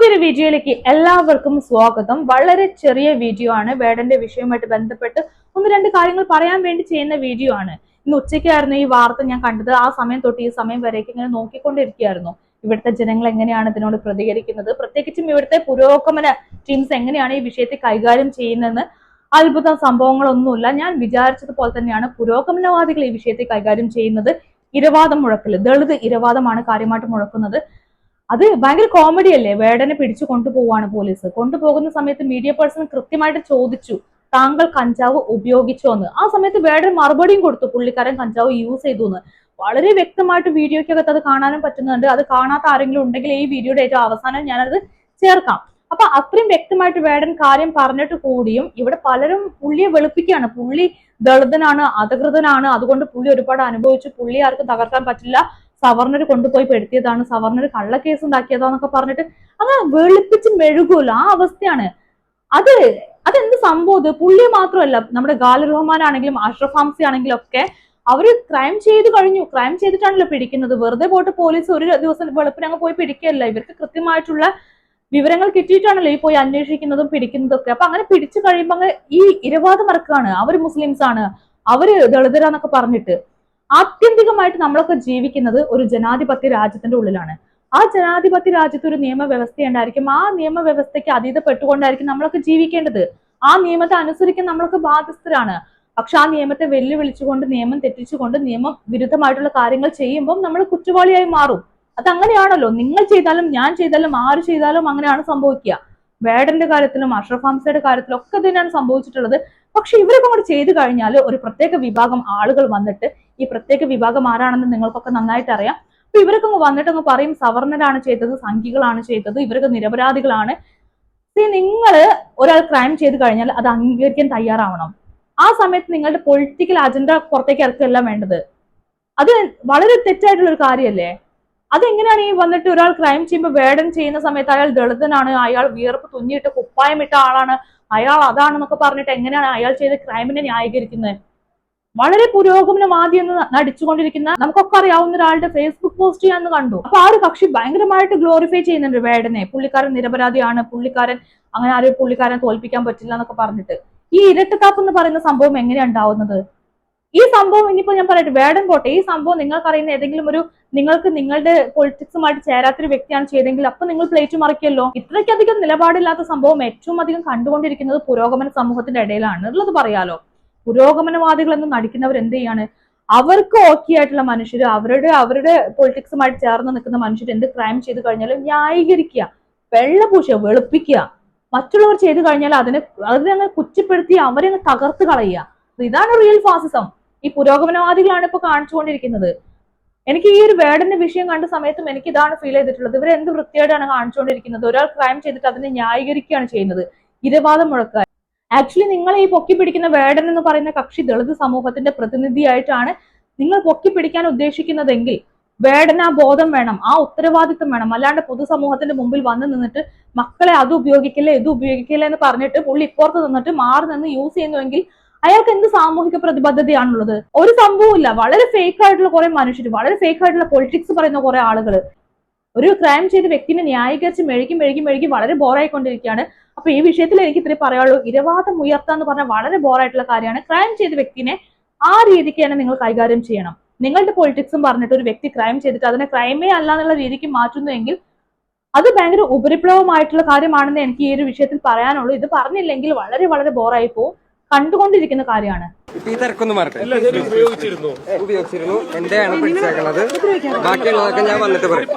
പുതിയൊരു വീഡിയോയിലേക്ക് എല്ലാവർക്കും സ്വാഗതം. വളരെ ചെറിയ വീഡിയോ ആണ്. വേടന്റെ വിഷയവുമായിട്ട് ബന്ധപ്പെട്ട് ഒന്ന് രണ്ട് കാര്യങ്ങൾ പറയാൻ വേണ്ടി ചെയ്യുന്ന വീഡിയോ ആണ്. ഇന്ന് ഉച്ചയ്ക്കായിരുന്നു ഈ വാർത്ത ഞാൻ കണ്ടത്. ആ സമയം തൊട്ട് ഈ സമയം വരേക്ക് ഇങ്ങനെ നോക്കിക്കൊണ്ടിരിക്കുകയായിരുന്നു. ഇവിടുത്തെ ജനങ്ങൾ എങ്ങനെയാണ് ഇതിനോട് പ്രതികരിക്കുന്നത്? പ്രത്യേകിച്ചും ഇവിടുത്തെ പുരോഗമന ടീംസ് എങ്ങനെയാണ് ഈ വിഷയത്തെ കൈകാര്യം ചെയ്യുന്നതെന്ന് അത്ഭുത സംഭവങ്ങളൊന്നുമില്ല. ഞാൻ വിചാരിച്ചതുപോലെ തന്നെയാണ് പുരോഗമനവാദികൾ ഈ വിഷയത്തെ കൈകാര്യം ചെയ്യുന്നത്. ഇരവാദം മുഴക്കൽ ദളിത് ഇരവാദമാണ് കാര്യമായിട്ട് മുഴക്കുന്നത്. അത് ഭയങ്കര കോമഡി അല്ലേ? വേടനെ പിടിച്ചു കൊണ്ടുപോവാണ് പോലീസ് കൊണ്ടുപോകുന്ന സമയത്ത് മീഡിയ പേഴ്സൺ കൃത്യമായിട്ട് ചോദിച്ചു താങ്കൾ കഞ്ചാവ് ഉപയോഗിച്ചോ എന്ന്? ആ സമയത്ത് വേടൻ മറുപടിയും കൊടുത്തു പുള്ളിക്കാരൻ കഞ്ചാവ് യൂസ് ചെയ്തു എന്ന്. വളരെ വ്യക്തമായിട്ട് വീഡിയോയ്ക്കകത്ത് അത് കാണാനും പറ്റുന്നുണ്ട്. അത് കാണാത്ത ആരെങ്കിലും ഉണ്ടെങ്കിൽ ഈ വീഡിയോയുടെ ഏറ്റവും അവസാനം ഞാനത് ചേർക്കാം. അപ്പൊ അത്രയും വ്യക്തമായിട്ട് വേടൻ കാര്യം പറഞ്ഞിട്ട് കൂടിയും ഇവിടെ പലരും പുള്ളിയെ വെളുപ്പിക്കുകയാണ്. പുള്ളി ദളിതനാണ് അധികൃതനാണ്. അതുകൊണ്ട് പുള്ളി ഒരുപാട് അനുഭവിച്ചു. പുള്ളി ആർക്കും തകർക്കാൻ പറ്റില്ല. സവർണർ കൊണ്ടുപോയി പെടുത്തിയതാണ് സവർണർ കള്ളക്കേസ് ഉണ്ടാക്കിയതാന്നൊക്കെ പറഞ്ഞിട്ട് അങ്ങനെ വെളുപ്പിച്ച് മെഴുകൂല ആ അവസ്ഥയാണ്. അത് അതെന്ത് സംഭവം പുള്ളി മാത്രമല്ല നമ്മുടെ ഗാലി റഹ്മാൻ ആണെങ്കിലും അഷ്റഫ് ഹംസി ആണെങ്കിലും ഒക്കെ അവർ ക്രൈം ചെയ്ത് കഴിഞ്ഞു. ക്രൈം ചെയ്തിട്ടാണല്ലോ പിടിക്കുന്നത്. വെറുതെ പോയിട്ട് പോലീസ് ഒരു ദിവസം വെളുപ്പിന് അങ്ങ് പോയി പിടിക്കുകയല്ല. ഇവർക്ക് കൃത്യമായിട്ടുള്ള വിവരങ്ങൾ കിട്ടിയിട്ടാണല്ലോ ഈ പോയി അന്വേഷിക്കുന്നതും പിടിക്കുന്നതും ഒക്കെ അപ്പൊ അങ്ങനെ പിടിച്ചു കഴിയുമ്പോ അങ്ങ് ഈ ഇരവാദം മറക്കാണ്. അവർ മുസ്ലിംസ് ആണ് അവർ ദളിതരാന്നൊക്കെ പറഞ്ഞിട്ട്. ആത്യന്തികമായിട്ട് നമ്മളൊക്കെ ജീവിക്കുന്നത് ഒരു ജനാധിപത്യ രാജ്യത്തിന്റെ ഉള്ളിലാണ്. ആ ജനാധിപത്യ രാജ്യത്ത് ഒരു നിയമവ്യവസ്ഥ ഉണ്ടായിരിക്കും. ആ നിയമവ്യവസ്ഥയ്ക്ക് അതീതപ്പെട്ടുകൊണ്ടായിരിക്കും നമ്മളൊക്കെ ജീവിക്കേണ്ടത്. ആ നിയമത്തെ അനുസരിക്കാൻ നമ്മളൊക്കെ ബാധ്യസ്ഥരാണ്. പക്ഷെ ആ നിയമത്തെ വെല്ലുവിളിച്ചുകൊണ്ട് നിയമം തെറ്റിച്ചുകൊണ്ട് നിയമം വിരുദ്ധമായിട്ടുള്ള കാര്യങ്ങൾ ചെയ്യുമ്പോൾ നമ്മൾ കുറ്റവാളിയായി മാറും. അത് അങ്ങനെയാണല്ലോ നിങ്ങൾ ചെയ്താലും ഞാൻ ചെയ്താലും ആര് ചെയ്താലും അങ്ങനെയാണ് സംഭവിക്കുക. വേടന്റെ കാര്യത്തിലും അഷ്റഫ് ഹംസയുടെ കാര്യത്തിലും ഒക്കെ തന്നെയാണ് സംഭവിച്ചിട്ടുള്ളത്. പക്ഷെ ഇവരൊക്കെ കൂടി ചെയ്തു കഴിഞ്ഞാൽ ഒരു പ്രത്യേക വിഭാഗം ആളുകൾ വന്നിട്ട് ഈ പ്രത്യേക വിഭാഗം ആരാണെന്ന് നിങ്ങൾക്കൊക്കെ നന്നായിട്ട് അറിയാം. അപ്പൊ ഇവരൊക്കെ വന്നിട്ട് അങ്ങ് പറയും സവർണരാണ് ചെയ്തത് സംഘികളാണ് ചെയ്തത് ഇവരൊക്കെ നിരപരാധികളാണ്. നിങ്ങൾ ഒരാൾ ക്രൈം ചെയ്ത് കഴിഞ്ഞാൽ അത് അംഗീകരിക്കാൻ തയ്യാറാവണം. ആ സമയത്ത് നിങ്ങളുടെ പൊളിറ്റിക്കൽ അജണ്ട പുറത്തേക്ക് ഇറക്കുകയല്ല വേണ്ടത്. അത് വളരെ തെറ്റായിട്ടുള്ള ഒരു കാര്യമല്ലേ അതെങ്ങനെയാണ് ഈ വന്നിട്ട് ഒരാൾ ക്രൈം ചെയ്യുമ്പോൾ വേടൻ ചെയ്യുന്ന സമയത്ത് അയാൾ ദളിതനാണ് അയാൾ വിയർപ്പ് തുന്നിയിട്ട് കുപ്പായം ഇട്ട ആളാണ് അയാൾ അതാണെന്നൊക്കെ പറഞ്ഞിട്ട് എങ്ങനെയാണ് അയാൾ ചെയ്ത ക്രൈമിനെ ന്യായീകരിക്കുന്നത് വളരെ പുരോഗമനവാദി എന്ന് നടിച്ചുകൊണ്ടിരിക്കുന്ന നമുക്കൊക്കെ അറിയാവുന്ന ഒരാളുടെ ഫേസ്ബുക്ക് പോസ്റ്റ് ഞാൻ കണ്ടു. അപ്പൊ ആ ഒരു കക്ഷി ഭയങ്കരമായിട്ട് ഗ്ലോറിഫൈ ചെയ്യുന്നുണ്ട് വേടനെ. പുള്ളിക്കാരൻ നിരപരാധിയാണ്. പുള്ളിക്കാരൻ അങ്ങനെ ആരും പുള്ളിക്കാരൻ തോൽപ്പിക്കാൻ പറ്റില്ല എന്നൊക്കെ പറഞ്ഞിട്ട്. ഈ ഇരട്ടത്താപ്പ് എന്ന് പറയുന്ന സംഭവം എങ്ങനെയാണ് ഉണ്ടാവുന്നത്? ഈ സംഭവം ഇനിയിപ്പോ ഞാൻ പറയട്ടെ വേടൻ പോട്ടെ. ഈ സംഭവം നിങ്ങൾക്കറിയുന്ന ഏതെങ്കിലും ഒരു നിങ്ങൾക്ക് നിങ്ങളുടെ പൊളിറ്റിക്സുമായിട്ട് ചേരാത്തൊരു വ്യക്തിയാണ് ചെയ്തെങ്കിൽ അപ്പൊ നിങ്ങൾ പ്ലേറ്റ് മറിക്കല്ലോ. ഇത്രയ്ക്കധികം നിലപാടില്ലാത്ത സംഭവം ഏറ്റവും അധികം കണ്ടുകൊണ്ടിരിക്കുന്നത് പുരോഗമന സമൂഹത്തിന്റെ ഇടയിലാണ് ഉള്ളത് പറയാലോ. പുരോഗമനവാദികൾ എന്ന് നടിക്കുന്നവർ എന്ത് ചെയ്യാണ് അവർക്ക് ഓക്കെ ആയിട്ടുള്ള മനുഷ്യർ അവരുടെ അവരുടെ പൊളിറ്റിക്സുമായിട്ട് ചേർന്ന് നിൽക്കുന്ന മനുഷ്യർ എന്ത് ക്രൈം ചെയ്ത് കഴിഞ്ഞാലും ന്യായീകരിക്കുക വെള്ളപൂശ വെളുപ്പിക്കുക. മറ്റുള്ളവർ ചെയ്തു കഴിഞ്ഞാൽ അതിനെ അതിനെ അങ്ങ് കുറ്റപ്പെടുത്തി അവരെ അങ്ങ് തകർത്ത് കളയുക. ഇതാണ് റിയൽ ഫാസിസം ഈ പുരോഗമനവാദികളാണ് ഇപ്പൊ കാണിച്ചുകൊണ്ടിരിക്കുന്നത്. എനിക്ക് ഈ ഒരു വേർഡിന്റെ വിഷയം കണ്ട സമയത്തും എനിക്ക് ഇതാണ് ഫീൽ ചെയ്തിട്ടുള്ളത്. ഇവർ എന്ത് വൃത്തിയായിട്ടാണ് കാണിച്ചുകൊണ്ടിരിക്കുന്നത്? ഒരാൾ ക്രൈം ചെയ്തിട്ട് അതിനെ ന്യായീകരിക്കുകയാണ് ചെയ്യുന്നത്. ഇരവാദം മുഴക്കാൻ ആക്ച്വലി നിങ്ങൾ ഈ പൊക്കി പിടിക്കുന്ന വേടൻ എന്ന് പറയുന്ന കക്ഷി ദളിത് സമൂഹത്തിന്റെ പ്രതിനിധിയായിട്ടാണ് നിങ്ങൾ പൊക്കി പിടിക്കാൻ ഉദ്ദേശിക്കുന്നതെങ്കിൽ വേടന ബോധം വേണം ആ ഉത്തരവാദിത്വം വേണം. അല്ലാണ്ട് പൊതുസമൂഹത്തിന്റെ മുമ്പിൽ വന്ന് നിന്നിട്ട് മക്കളെ അത് ഉപയോഗിക്കില്ല ഇത് ഉപയോഗിക്കില്ല എന്ന് പറഞ്ഞിട്ട് പുള്ളി ഇപ്പുറത്ത് നിന്നിട്ട് മാറി നിന്ന് യൂസ് ചെയ്യുന്നുവെങ്കിൽ അയാൾക്ക് എന്ത് സാമൂഹിക പ്രതിബദ്ധതയാണുള്ളത്? ഒരു സംഭവമില്ല വളരെ ഫേക്ക് ആയിട്ടുള്ള കുറെ മനുഷ്യർ വളരെ ഫേക്ക് ആയിട്ടുള്ള പൊളിറ്റിക്സ് പറയുന്ന കുറെ ആളുകൾ ഒരു ക്രൈം ചെയ്ത വ്യക്തിനെ ന്യായീകരിച്ച് മെഴുകി മെഴുകി മെഴുകി വളരെ ബോറായിക്കൊണ്ടിരിക്കുകയാണ് അപ്പൊ ഈ വിഷയത്തിൽ എനിക്ക് ഇത്രേ പറയാനുള്ളൂ. ഇരവാദം ഉയർത്തുക എന്ന് പറഞ്ഞാൽ വളരെ ബോറായിട്ടുള്ള കാര്യമാണ്. ക്രൈം ചെയ്ത വ്യക്തിനെ ആ രീതിക്ക് തന്നെ നിങ്ങൾ കൈകാര്യം ചെയ്യണം. നിങ്ങളുടെ പൊളിറ്റിക്സും പറഞ്ഞിട്ട് ഒരു വ്യക്തി ക്രൈം ചെയ്തിട്ട് അതിനെ ക്രൈമേ അല്ല എന്നുള്ള രീതിക്ക് മാറ്റുന്നുവെങ്കിൽ അത് ഭയങ്കര ഉപരിപ്ലവമായിട്ടുള്ള കാര്യമാണെന്ന് എനിക്ക് ഈ ഒരു വിഷയത്തിൽ പറയാനുള്ളൂ. ഇത് പറഞ്ഞില്ലെങ്കിൽ വളരെ വളരെ ബോറായി പോകും കണ്ടുകൊണ്ടിരിക്കുന്ന കാര്യമാണ്. ഈ തിരക്കൊന്നും മാറട്ടെ ഉപയോഗിച്ചിരുന്നു. എന്റെയാണ് ബാക്കിയുള്ളതൊക്കെ ഞാൻ വന്നിട്ട് പറയും.